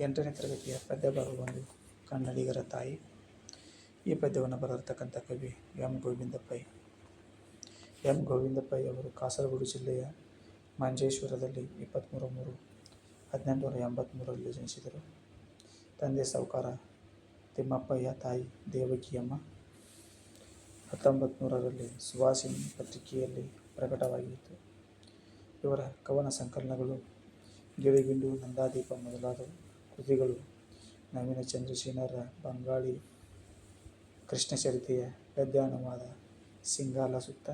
ಎಂಟನೇ ತರಗತಿಯ ಪದ್ಯ ಭಾಗವನ್ನು ಕನ್ನಡಿಗರ ತಾಯಿ. ಈ ಪದ್ಯವನ್ನು ಬರೆದಿರ್ತಕ್ಕಂಥ ಕವಿ ಎಂ. ಗೋವಿಂದ ಪೈ ಎಂ. ಗೋವಿಂದ ಪೈ ಅವರು ಕಾಸರಗೋಡು ಜಿಲ್ಲೆಯ ಮಂಜೇಶ್ವರದಲ್ಲಿ ಇಪ್ಪತ್ತ್ಮೂರು ಮೂರು, ಹದಿನೆಂಟುನೂರ ಎಂಬತ್ತ್ಮೂರರಲ್ಲಿ ಜನಿಸಿದರು. ತಂದೆ ಸಾವುಕಾರ ತಿಮ್ಮಪ್ಪಯ್ಯ, ತಾಯಿ ದೇವಕಿಯಮ್ಮ. ಹತ್ತೊಂಬತ್ತು ನೂರರಲ್ಲಿ ಸುವಾಸಿನಿ ಪತ್ರಿಕೆಯಲ್ಲಿ ಪ್ರಕಟವಾಗಿತ್ತು. ಇವರ ಕವನ ಸಂಕಲನಗಳು ಗಿಳಿಗಿಂಡು, ನಂದಾದೀಪ ಮೊದಲಾದ ಕೃತಿಗಳು. ನವೀನ ಚಂದ್ರಸೇನರ ಬಂಗಾಳಿ, ಕೃಷ್ಣಚರಿತೆಯ ಗದ್ಯಾನುವಾದ, ಸಿಂಗಾಲ ಸುತ್ತ,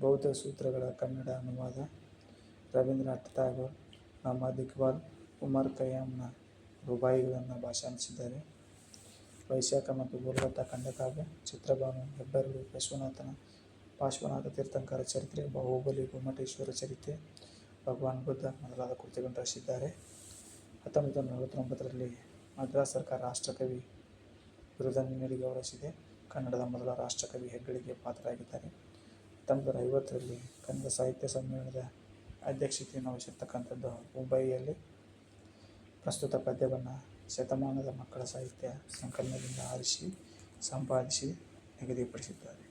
ಬೌದ್ಧ ಸೂತ್ರಗಳ ಕನ್ನಡ ಅನುವಾದ, ರವೀಂದ್ರನಾಥ್ ಟ್ಯಾಗೋರ್ ಅಹಮದ್ ಇಕ್ಬಾಲ್ ಉಮರ್ ಖಯ್ಯಾಮ್ನ ರುಬಾಯಿಗಳನ್ನು ಭಾಷಾಂತಿಸಿದ್ದಾರೆ ವೈಶಾಖ ಮತ್ತು ಗುರುದತ್ತ ಖಂಡಕಾವ್ಯ ಚಿತ್ರಭಾನು, ಹೆಬ್ಬೆರಳು, ವಿಶ್ವನಾಥನ, ಪಾರ್ಶ್ವನಾಥ ತೀರ್ಥಂಕರ ಚರಿತ್ರೆ, ಬಾಹುಬಲಿ, ಗುಮ್ಮಟೇಶ್ವರ ಚರಿತ್ರೆ, ಭಗವಾನ್ ಬುದ್ಧ ಮೊದಲಾದ ಕೃತಿಗಳನ್ನು ರಚಿಸಿದ್ದಾರೆ. ಹತ್ತೊಂಬತ್ತು ನಲವತ್ತೊಂಬತ್ತರಲ್ಲಿ ಮದ್ರಾಸ್ ಸರ್ಕಾರ ರಾಷ್ಟ್ರಕವಿ ಬಿರುದನ್ನು ನೀಡಿ ಗೌರವಿಸಿದೆ ಕನ್ನಡದ ಮೊದಲ ರಾಷ್ಟ್ರಕವಿ ಹೆಗ್ಗಳಿಕೆಗೆ ಪಾತ್ರರಾಗಿದ್ದಾರೆ. ಹತ್ತೊಂಬತ್ತು ನೂರ ಐವತ್ತರಲ್ಲಿ ಕನ್ನಡ ಸಾಹಿತ್ಯ ಸಮ್ಮೇಳನದ ಅಧ್ಯಕ್ಷತೆಯನ್ನು ವಹಿಸಿರ್ತಕ್ಕಂಥದ್ದು ಮುಂಬಯಿಯಲ್ಲಿ. ಪ್ರಸ್ತುತ ಪದ್ಯವನ್ನು ಶತಮಾನದ ಮಕ್ಕಳ ಸಾಹಿತ್ಯ ಸಂಕಲನದಿಂದ ಆರಿಸಿ, ಸಂಪಾದಿಸಿ ನಿಗದಿಪಡಿಸಿದ್ದಾರೆ.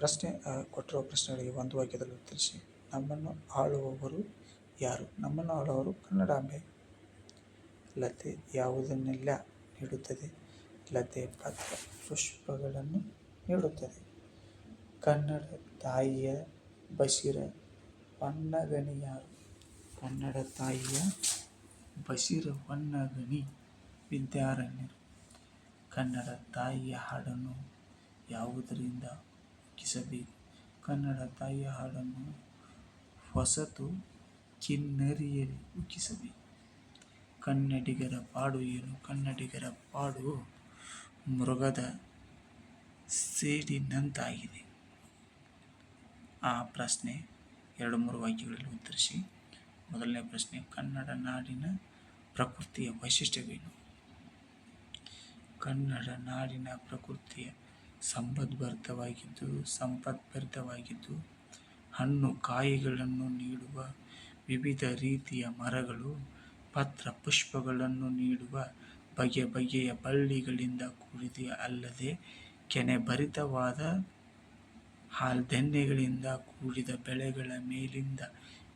ಪ್ರಶ್ನೆ ಕೊಟ್ಟಿರುವ ಪ್ರಶ್ನೆಗಳಿಗೆ ಒಂದು ವಾಕ್ಯದಲ್ಲಿ ಉತ್ತರಿಸಿ. ನಮ್ಮನ್ನು ಆಳುವವರು ಯಾರು? ನಮ್ಮನ್ನು ಆಳುವವರು ಕನ್ನಡಾಂಬೆ. ಲತೆ ಯಾವುದನ್ನೆಲ್ಲ ನೀಡುತ್ತದೆ? ಲತೆ ಪತ್ರ ಪುಷ್ಪಗಳನ್ನು ನೀಡುತ್ತದೆ. ಕನ್ನಡ ತಾಯಿಯ ಬಶಿರ ಹೊನ್ನಗಣಿ ಯಾರು ಕನ್ನಡ ತಾಯಿಯ ಬಶಿರ ಹೊನ್ನಗಣಿ ವಿದ್ಯಾರಣ್ಯರು. ಕನ್ನಡ ತಾಯಿಯ ಹಾಡನ್ನು ಯಾವುದರಿಂದ ಉಕ್ಕಿಸಬೇಕು ಕನ್ನಡ ತಾಯಿಯ ಹಾಡನ್ನು ಹೊಸತು ಕಿನ್ನರಿಯಲ್ಲಿ ಉಕ್ಕಿಸಬೇಕು ಕನ್ನಡಿಗರ ಪಾಡು ಏನು? ಕನ್ನಡಿಗರ ಪಾಡು ಮೃಗದ ಸೇಡಿನಂತಾಗಿದೆ. ಆ ಪ್ರಶ್ನೆ ಎರಡು ಮೂರು ವಾಕ್ಯಗಳಲ್ಲಿ ಉತ್ತರಿಸಿ. ಮೊದಲನೇ ಪ್ರಶ್ನೆ, ಕನ್ನಡ ನಾಡಿನ ಪ್ರಕೃತಿಯ ವೈಶಿಷ್ಟ್ಯವೇನು? ಕನ್ನಡ ನಾಡಿನ ಪ್ರಕೃತಿಯ ಸಂಪದ್ಭರಿತವಾಗಿದ್ದು ಸಂಪದ್ಭರಿತವಾಗಿದ್ದು ಹಣ್ಣು ಕಾಯಿಗಳನ್ನು ನೀಡುವ ವಿವಿಧ ರೀತಿಯ ಮರಗಳು, ಪತ್ರ ಪುಷ್ಪಗಳನ್ನು ನೀಡುವ ಬಗೆ ಬಗೆಯ ಬಳ್ಳಿಗಳಿಂದ ಕೂಡಿದೆ ಅಲ್ಲದೆ ಕೆನೆಭರಿತವಾದ ಹಾಲ್ದೆನ್ನೆಗಳಿಂದ ಕೂಡಿದ ಬೆಳೆಗಳ ಮೇಲಿಂದ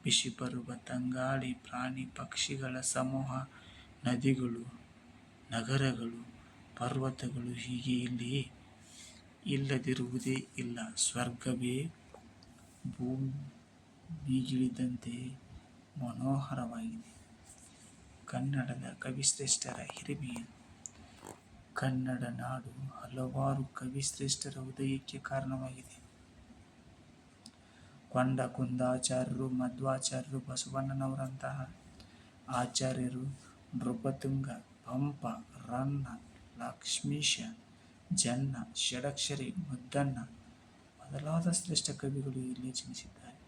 ಬಿಸಿ ಬರುವ ತಂಗಾಳಿ, ಪ್ರಾಣಿ, ಪಕ್ಷಿಗಳ ಸಮೂಹ, ನದಿಗಳು, ನಗರಗಳು, ಪರ್ವತಗಳು ಹೀಗೆ ಇಲ್ಲಿ ಇಲ್ಲದಿರುವುದೇ ಇಲ್ಲ. ಸ್ವರ್ಗವೇ ಭೂಮಿಗಿಳಿದಂತೆ ಮನೋಹರವಾಗಿದೆ. ಕನ್ನಡದ ಕವಿಶ್ರೇಷ್ಠರ ಹಿರಿಮೆಯನ್ನು ಕನ್ನಡ ನಾಡು ಹಲವಾರು ಕವಿಶ್ರೇಷ್ಠರ ಉದಯಕ್ಕೆ ಕಾರಣವಾಗಿದೆ. ಕೊಂಡ ಕುಂದಾಚಾರ್ಯರು, ಮಧ್ವಾಚಾರ್ಯರು, ಬಸವಣ್ಣನವರಂತಹ ಆಚಾರ್ಯರು, ನೃಪತುಂಗ, ಪಂಪ, ರನ್ನ, ಲಕ್ಷ್ಮೀಶ, ಜನ್ನ, ಷಡಕ್ಷರಿ ಮುದ್ದಣ್ಣ ಮೊದಲಾದ ಶ್ರೇಷ್ಠ ಕವಿಗಳು ಇಲ್ಲಿ ಜನಿಸಿದ್ದಾರೆ.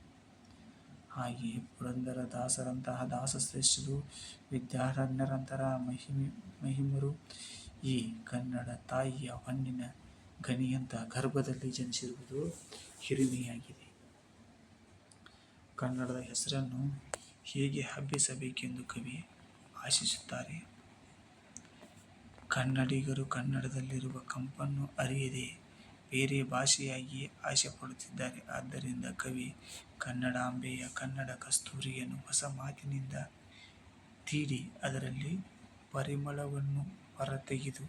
ಹಾಗೆಯೇ ಪುರಂದರ ದಾಸರಂತಹ ದಾಸಶ್ರೇಷ್ಠರು ವಿದ್ಯಾರಣ್ಯರಂತರ ಮಹಿಮೆ, ಮಹಿಮರು ಈ ಕನ್ನಡ ತಾಯಿಯ ಹೊನ್ನಿನ ಗನಿಯಂತ ಗರ್ಭದಲ್ಲಿ ಜನಿಸಿರುವುದು ಹಿರಿಮೆಯಾಗಿದೆ. ಕನ್ನಡದ ಹೆಸರನ್ನು ಹೇಗೆ ಹಬ್ಬಿಸಬೇಕೆಂದು ಕವಿ ಆಶಿಸುತ್ತಾರೆ. ಕನ್ನಡಿಗರು ಕನ್ನಡದಲ್ಲಿರುವ ಕಂಪನ್ನು ಅರಿಯದೆ ಬೇರೆ ಭಾಷೆಯಾಗಿ ಆಸೆ ಪಡುತ್ತಿದ್ದಾರೆ ಆದ್ದರಿಂದ ಕವಿ ಕನ್ನಡಾಂಬೆಯ ಕನ್ನಡ ಕಸ್ತೂರಿಯನ್ನು ಹೊಸ ಮಾತಿನಿಂದ ತೀಡಿ, ಅದರಲ್ಲಿ ಪರಿಮಳವನ್ನು ಹೊರತೆಗೆದು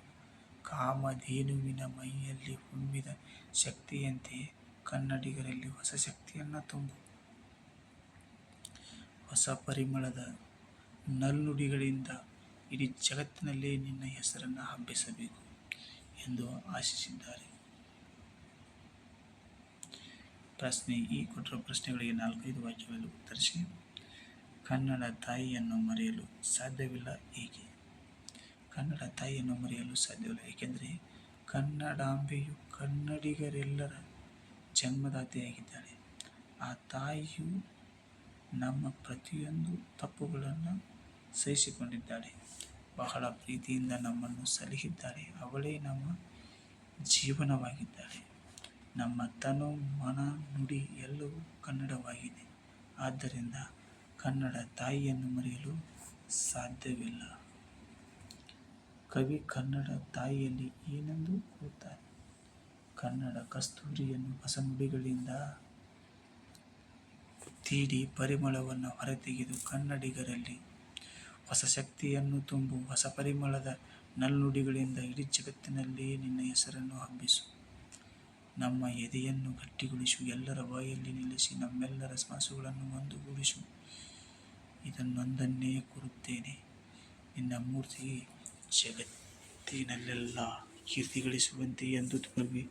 ಕಾಮಧೇನುವಿನ ಮೈಯಲ್ಲಿ ಹೊಮ್ಮಿದ ಶಕ್ತಿಯಂತೆ ಕನ್ನಡಿಗರಲ್ಲಿ ಹೊಸ ಶಕ್ತಿಯನ್ನು ತುಂಬು. ಹೊಸ ಪರಿಮಳದ ನಲ್ನುಡಿಗಳಿಂದ ಇಡೀ ಜಗತ್ತಿನಲ್ಲೇ ನಿನ್ನ ಹೆಸರನ್ನು ಹಬ್ಬಿಸಬೇಕು ಎಂದು ಆಶಿಸಿದ್ದಾರೆ. ಪ್ರಶ್ನೆ ಈ ಕೊಟ್ಟಿರುವ ಪ್ರಶ್ನೆಗಳಿಗೆ ನಾಲ್ಕೈದು ವಾಕ್ಯಗಳಲ್ಲಿ ಉತ್ತರಿಸಿ, ಕನ್ನಡ ತಾಯಿಯನ್ನು ಮರೆಯಲು ಸಾಧ್ಯವಿಲ್ಲ ಏಕೆ? ಕನ್ನಡ ತಾಯಿಯನ್ನು ಮರೆಯಲು ಸಾಧ್ಯವಿಲ್ಲ ಏಕೆಂದರೆ ಕನ್ನಡಾಂಬೆಯು ಕನ್ನಡಿಗರೆಲ್ಲರ ಜನ್ಮದಾತೆಯಾಗಿದ್ದಾಳೆ. ಆ ತಾಯಿಯು ನಮ್ಮ ಪ್ರತಿಯೊಂದು ತಪ್ಪುಗಳನ್ನು ಸಹಿಸಿಕೊಂಡಿದ್ದಾಳೆ. ಬಹಳ ಪ್ರೀತಿಯಿಂದ ನಮ್ಮನ್ನು ಸಲಹಿದ್ದಾಳೆ ಅವಳೇ ನಮ್ಮ ಜೀವನವಾಗಿದ್ದಾಳೆ. ನಮ್ಮ ತನು ಮನ ನುಡಿ ಎಲ್ಲವೂ ಕನ್ನಡವಾಗಿದೆ. ಆದ್ದರಿಂದ ಕನ್ನಡ ತಾಯಿಯನ್ನು ಮರೆಯಲು ಸಾಧ್ಯವಿಲ್ಲ. ಕವಿ ಕನ್ನಡ ತಾಯಿಯಲ್ಲಿ ಏನೆಂದು ಕೂರುತ್ತಾರೆ ಕನ್ನಡ ಕಸ್ತೂರಿಯನ್ನು ಹೊಸನುಡಿಗಳಿಂದ ತೀಡಿ ಪರಿಮಳವನ್ನು ಹೊರತೆಗೆದು ಕನ್ನಡಿಗರಲ್ಲಿ ಹೊಸ ಶಕ್ತಿಯನ್ನು ತುಂಬು, ಹೊಸ ಪರಿಮಳದ ನಲ್ನುಡಿಗಳಿಂದ ಇಡೀ ಜಗತ್ತಿನಲ್ಲಿಯೇ ನಿನ್ನ ಹೆಸರನ್ನು ಹಬ್ಬಿಸು. ನಮ್ಮ ಎದೆಯನ್ನು ಗಟ್ಟಿಗೊಳಿಸು, ಎಲ್ಲರ ಬಾಯಲ್ಲಿ ನಿಲ್ಲಿಸಿ, ನಮ್ಮೆಲ್ಲರ ಶ್ವಾಸಗಳನ್ನು ಒಂದುಗೂಡಿಸು ಇದನ್ನೊಂದನ್ನೇ ಕೂರುತ್ತೇನೆ ನಿನ್ನ ಮೂರ್ತಿ ಜಗತ್ತಿನಲ್ಲೆಲ್ಲ ಕೀರ್ತಿಗಳಿಸುವಂತೆ ಎಂದು ತೋರ್ವಿ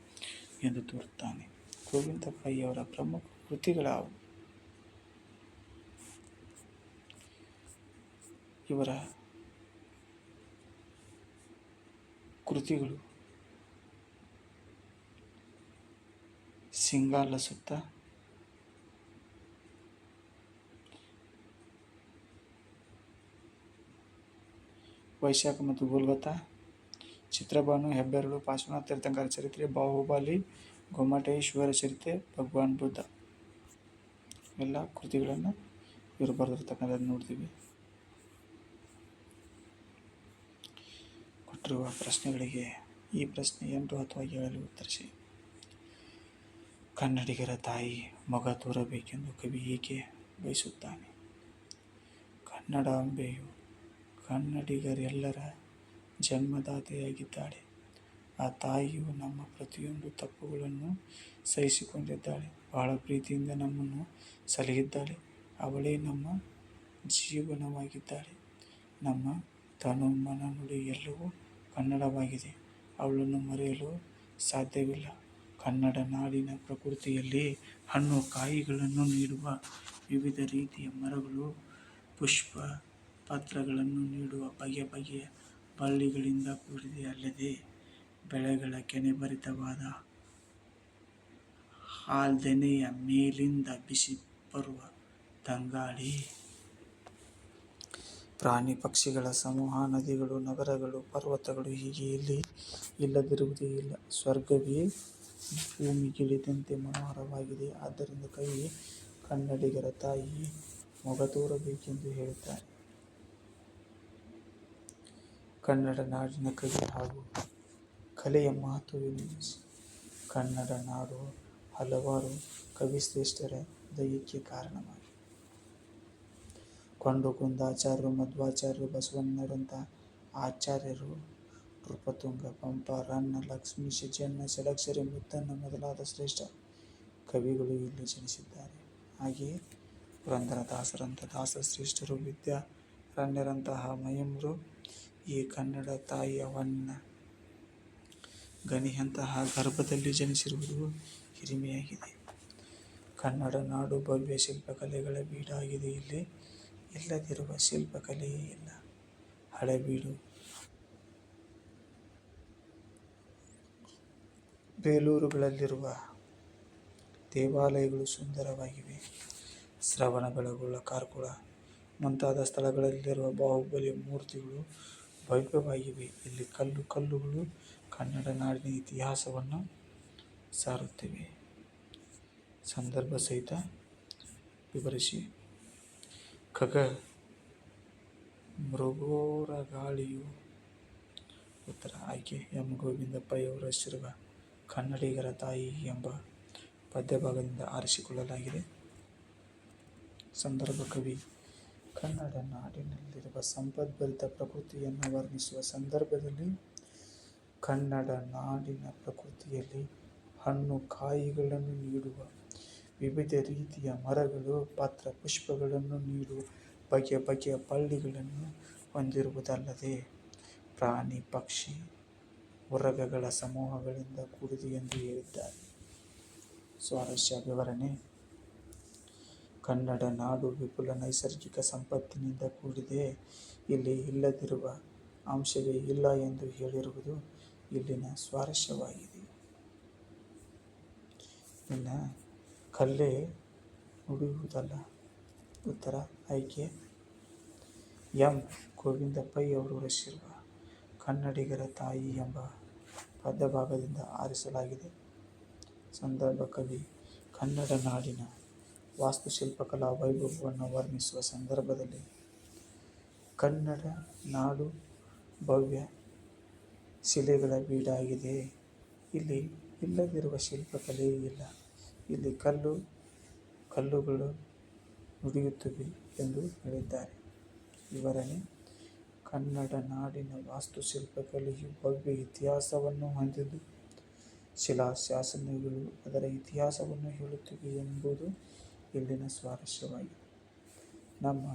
ಎಂದು ತೋರುತ್ತಾನೆ. ಗೋವಿಂದ ಅವರ ಪ್ರಮುಖ ಕೃತಿಗಳಾವು. ಇವರ ಕೃತಿಗಳು ಸಿಂಗಾಲ ಸುತ್ತ ವೈಶಾಖ ಮತ್ತು ಗುಲ್ಗತ ಚಿತ್ರಭಾನು ಹೆಬ್ಬೆರಳು ಪಾರ್ಶ್ವನಾಥ ತೀರ್ಥಂಕರ ಚರಿತ್ರೆ, ಬಾಹುಬಲಿ ಗೊಮ್ಮಟೇಶ್ವರ ಚರಿತ್ರೆ, ಭಗವಾನ್ ಬುದ್ಧ. ಎಲ್ಲ ಕೃತಿಗಳನ್ನು ಇವರು ಬರೆದಿರ್ತಕ್ಕಂಥದ್ದು ನೋಡ್ತೀವಿ. ಕೊಟ್ಟಿರುವ ಪ್ರಶ್ನೆಗಳಿಗೆ ಈ ಪ್ರಶ್ನೆ ಎಂಟು ಅಥವಾ ಏಳಲು ಉತ್ತರಿಸಿ. ಕನ್ನಡಿಗರ ತಾಯಿ ಮಗ ತೋರಬೇಕೆಂದು ಕವಿ ಏಕೆ ಬಯಸುತ್ತಾನೆ. ಕನ್ನಡಾಂಬೆಯು ಕನ್ನಡಿಗರೆಲ್ಲರ ಜನ್ಮದಾತೆಯಾಗಿದ್ದಾಳೆ. ಆ ತಾಯಿಯು ನಮ್ಮ ಪ್ರತಿಯೊಂದು ತಪ್ಪುಗಳನ್ನು ಸಹಿಸಿಕೊಂಡಿದ್ದಾಳೆ. ಬಹಳ ಪ್ರೀತಿಯಿಂದ ನಮ್ಮನ್ನು ಸಲಹಿದ್ದಾಳೆ. ಅವಳೇ ನಮ್ಮ ಜೀವನವಾಗಿದ್ದಾಳೆ. ನಮ್ಮ ತನು ಮನ ನುಡಿ ಎಲ್ಲವೂ ಕನ್ನಡವಾಗಿದೆ. ಅವಳನ್ನು ಮರೆಯಲು ಸಾಧ್ಯವಿಲ್ಲ. ಕನ್ನಡ ನಾಡಿನ ಪ್ರಕೃತಿಯಲ್ಲಿ ಹಣ್ಣು ಕಾಯಿಗಳನ್ನು ನೀಡುವ ವಿವಿಧ ರೀತಿಯ ಮರಗಳು, ಪುಷ್ಪ ಪತ್ರಗಳನ್ನು ನೀಡುವ ಬಗೆ ಬಗೆಯ ಬಳ್ಳಿಗಳಿಂದ ಕೂಡಿದೆ. ಅಲ್ಲದೆ ಬೆಳೆಗಳ ಕೆನೆಭರಿತವಾದ ಹಾಲ್ದೆನೆಯ ಮೇಲಿಂದ ಬಿಸಿ ಬರುವ ತಂಗಾಳಿ. ಪ್ರಾಣಿ ಪಕ್ಷಿಗಳ ಸಮೂಹ, ನದಿಗಳು, ನಗರಗಳು, ಪರ್ವತಗಳು ಹೀಗೆ ಇಲ್ಲಿ ಇಲ್ಲದಿರುವುದೇ ಇಲ್ಲ. ಸ್ವರ್ಗವೇ ಭೂಮಿಗಿಳಿದಂತೆ ಮನೋಹರವಾಗಿದೆ. ಆದ್ದರಿಂದ ಕವಿ ಕನ್ನಡಿಗರ ತಾಯಿ ಮೊಗ ತೋರಬೇಕೆಂದು ಹೇಳುತ್ತಾರೆ ಕನ್ನಡ ನಾಡಿನ ಕವಿ ಹಾಗೂ ಕಲೆಯ ಮಹತ್ವವೇನು ಕನ್ನಡ ನಾಡು ಹಲವಾರು ಕವಿಶ್ರೇಷ್ಠರ ದಯಕ್ಕೆ ಕಾರಣವಾಗಿದೆ. ಕೊಂಡು ಕುಂದಾಚಾರ್ಯರು ಮಧ್ವಾಚಾರ್ಯರು ಬಸವಣ್ಣರಂಥ ಆಚಾರ್ಯರು ನೃಪತುಂಗ ಪಂಪ ರನ್ನ ಲಕ್ಷ್ಮೀಶ ಜನ್ನ ಷಡಕ್ಷರಿ ಮುದ್ದಣ್ಣ ಮೊದಲಾದ ಶ್ರೇಷ್ಠ ಕವಿಗಳು ಇಲ್ಲಿ ಜನಿಸಿದ್ದಾರೆ. ಹಾಗೆಯೇ ವೃಂದನದಾಸರಂಥದಾಸ ಶ್ರೇಷ್ಠರು ವಿದ್ಯಾ ವಿದ್ಯಾರಣ್ಯರಂತಹ ಮಹಿಮರು ಈ ಕನ್ನಡ ತಾಯಿಯ ವನ್ನ ಗನಿಯಂತಹ ಗರ್ಭದಲ್ಲಿ ಜನಿಸಿರುವುದು ಹಿರಿಮೆಯಾಗಿದೆ. ಕನ್ನಡ ನಾಡು ಭವ್ಯ ಶಿಲ್ಪಕಲೆಗಳ ಬೀಡಾಗಿದೆ. ಇಲ್ಲಿ ಇಲ್ಲದಿರುವ ಶಿಲ್ಪಕಲೆಯೇ ಇಲ್ಲ. ಹಳೆಬೀಡು ಬೇಲೂರುಗಳಲ್ಲಿರುವ ದೇವಾಲಯಗಳು ಸುಂದರವಾಗಿವೆ. ಶ್ರವಣಬೆಳಗೊಳ, ಕಾರ್ಕುಳ ಮುಂತಾದ ಸ್ಥಳಗಳಲ್ಲಿರುವ ಬಾಹುಬಲಿ ಮೂರ್ತಿಗಳು ಭವ್ಯವಾಗಿವೆ. ಇಲ್ಲಿ ಕಲ್ಲು ಕಲ್ಲುಗಳು ಕನ್ನಡ ನಾಡಿನ ಇತಿಹಾಸವನ್ನು ಸಾರುತ್ತಿವೆ. ಸಂದರ್ಭ ಸಹಿತ ವಿವರಿಸಿ. ಖಗ ಮೃಗೋರಗಾಳಿಯು ಉತ್ತರ. ಆಯ್ಕೆ ಎಂ ಗೋವಿಂದ ಪೈ ಅವರು ರಚಿಸಿರುವ ಕನ್ನಡಿಗರ ತಾಯಿ ಎಂಬ ಪದ್ಯಭಾಗದಿಂದ ಆರಿಸಿಕೊಳ್ಳಲಾಗಿದೆ. ಸಂದರ್ಭ ಕವಿ, ಕನ್ನಡ ನಾಡಿನಲ್ಲಿರುವ ಸಂಪದ್ಭರಿತ ಪ್ರಕೃತಿಯನ್ನು ವರ್ಣಿಸುವ ಸಂದರ್ಭದಲ್ಲಿ ಕನ್ನಡ ನಾಡಿನ ಪ್ರಕೃತಿಯಲ್ಲಿ ಹಣ್ಣು ಕಾಯಿಗಳನ್ನು ನೀಡುವ, ವಿವಿಧ ರೀತಿಯ ಮರಗಳು, ಪತ್ರ ಪುಷ್ಪಗಳನ್ನು ನೀಡುವ ಬಗೆಯ ಬಗೆಯ ಬಳ್ಳಿಗಳನ್ನು ಹೊಂದಿರುವುದಲ್ಲದೆ ಪ್ರಾಣಿ ಪಕ್ಷಿ ಉರಗಗಳ ಸಮೂಹಗಳಿಂದ ಕೂಡಿದೆ ಎಂದು ಹೇಳಿದ್ದಾರೆ. ಸ್ವಾರಸ್ಯ ವಿವರಣೆ. ಕನ್ನಡ ನಾಡು ವಿಪುಲ ನೈಸರ್ಗಿಕ ಸಂಪತ್ತಿನಿಂದ ಕೂಡಿದೆ. ಇಲ್ಲಿ ಇಲ್ಲದಿರುವ ಅಂಶವೇ ಇಲ್ಲ ಎಂದು ಹೇಳಿರುವುದು ಇಲ್ಲಿನ ಸ್ವಾರಸ್ಯವಾಗಿದೆ. ಇನ್ನು ಕಲ್ಲೇ ನುಡಿಯುವುದಲ್ಲ ಉತ್ತರ, ಆಯ್ಕೆ. ಎಂ. ಗೋವಿಂದ ಪೈ ಅವರು ರಚಿಸಿರುವ ಕನ್ನಡಿಗರ ತಾಯಿ ಎಂಬ ಪದ್ಯಭಾಗದಿಂದ ಆರಿಸಲಾಗಿದೆ ಸಂದರ್ಭ ಕವಿ, ಕನ್ನಡ ನಾಡಿನ ವಾಸ್ತುಶಿಲ್ಪಕಲಾ ವೈಭವವನ್ನು ವರ್ಣಿಸುವ ಸಂದರ್ಭದಲ್ಲಿ, ಕನ್ನಡ ನಾಡು ಭವ್ಯ ಶಿಲೆಗಳ ಬೀಡಾಗಿದೆ. ಇಲ್ಲಿ ಇಲ್ಲದಿರುವ ಶಿಲ್ಪಕಲೆ ಇಲ್ಲ. ಇಲ್ಲಿ ಕಲ್ಲು, ಕಲ್ಲುಗಳು ನುಡಿಯುತ್ತವೆ ಎಂದು ಹೇಳಿದ್ದಾರೆ. ವಿವರಣೆ ಕನ್ನಡ ನಾಡಿನ ವಾಸ್ತುಶಿಲ್ಪಕಲೆಯು ಭವ್ಯ ಇತಿಹಾಸವನ್ನು ಹೊಂದಿದ್ದು, ಶಿಲಾಶಾಸನಗಳು ಅದರ ಇತಿಹಾಸವನ್ನು ಹೇಳುತ್ತಿವೆ ಎಂಬುದು ಇಲ್ಲಿನ ಸ್ವಾರಸ್ಯವಾಗಿದೆ. ನಮ್ಮ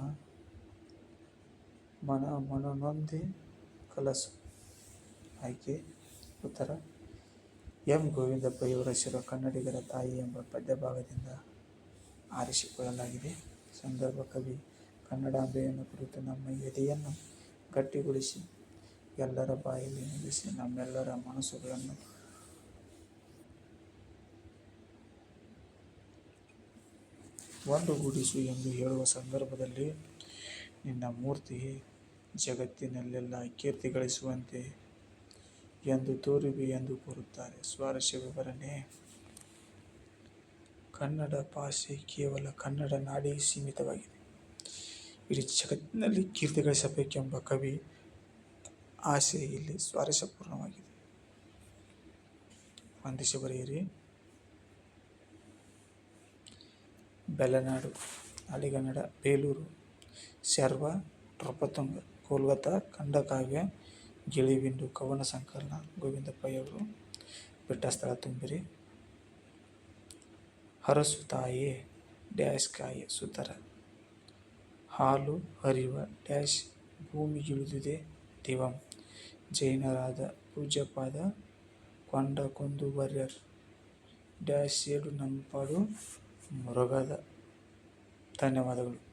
ಮನ ಮನನೊಂದೇ ಕಲಸು ಆಯ್ಕೆ ಉತ್ತರ ಎಂ. ಗೋವಿಂದಪ್ಪಯ್ಯ ಶಿರ "ಕನ್ನಡಿಗರ ತಾಯಿ' ಎಂಬ ಪದ್ಯಭಾಗದಿಂದ ಆರಿಸಿಕೊಳ್ಳಲಾಗಿದೆ. ಸಂದರ್ಭ ಕವಿ ಕನ್ನಡಾಂಬೆಯನ್ನು ಕುರಿತು ನಮ್ಮ ಎದೆಯನ್ನು ಗಟ್ಟಿಗೊಳಿಸಿ, ಎಲ್ಲರ ಬಾಯಲ್ಲಿ ನಿಲ್ಲಿಸಿ ನಮ್ಮೆಲ್ಲರ ಮನಸ್ಸುಗಳನ್ನು ಒಂದುಗೂಡಿಸು ಎಂದು ಹೇಳುವ ಸಂದರ್ಭದಲ್ಲಿ ನಿನ್ನ ಮೂರ್ತಿ ಜಗತ್ತಿನಲ್ಲೆಲ್ಲ ಕೀರ್ತಿ ಗಳಿಸುವಂತೆ ಎಂದು ತೋರುವೆ ಎಂದು ಕೋರುತ್ತಾರೆ. ಸ್ವಾರಸ್ಯ ವಿವರಣೆ ಕನ್ನಡ ಭಾಷೆ ಕೇವಲ ಕನ್ನಡ ನಾಡಿಗೆ ಸೀಮಿತವಾಗಿದೆ. ಇಡೀ ಜಗತ್ತಿನಲ್ಲಿ ಕೀರ್ತಿಗಳಿಸಬೇಕೆಂಬ ಕವಿ ಆಸೆ ಇಲ್ಲಿ ಸ್ವಾರಸ್ಯಪೂರ್ಣವಾಗಿದೆ. ಹೊಂದಿಸಿ ಬರೆಯಿರಿ. ಬೆಲನಾಡು ಅಲಿಗನ್ನಡ, ಬೇಲೂರು, ಶರ್ವ, ನೃಪತುಂಗ ಕೋಲ್ಕತಾ ಖಂಡಕಾವ್ಯ ಗಿಳಿಬಿಂಡು ಕವನ ಸಂಕಲನ ಗೋವಿಂದಪ್ಪಯ್ಯವರು ಬಿಟ್ಟಸ್ಥಳ ತುಂಬಿರಿ. ಹರಸು ತಾಯೇ, ಡ್ಯಾಶ್ ಕಾಯಿ ಸುತರ ಹಾಲು ಹರಿವ ಡ್ಯಾಶ್ ಭೂಮಿಗಿಳಿದಿದೆ ದಿವಂ ಜೈನರಾದ ಪೂಜ್ಯಪಾದ ಕೊಂಡ ಕುಂದುವರ್ಯರ್ ಡ್ಯಾಶ್ ಸೇಡು ನಂಪಾಡು ಮುರುಗದ. ಧನ್ಯವಾದಗಳು.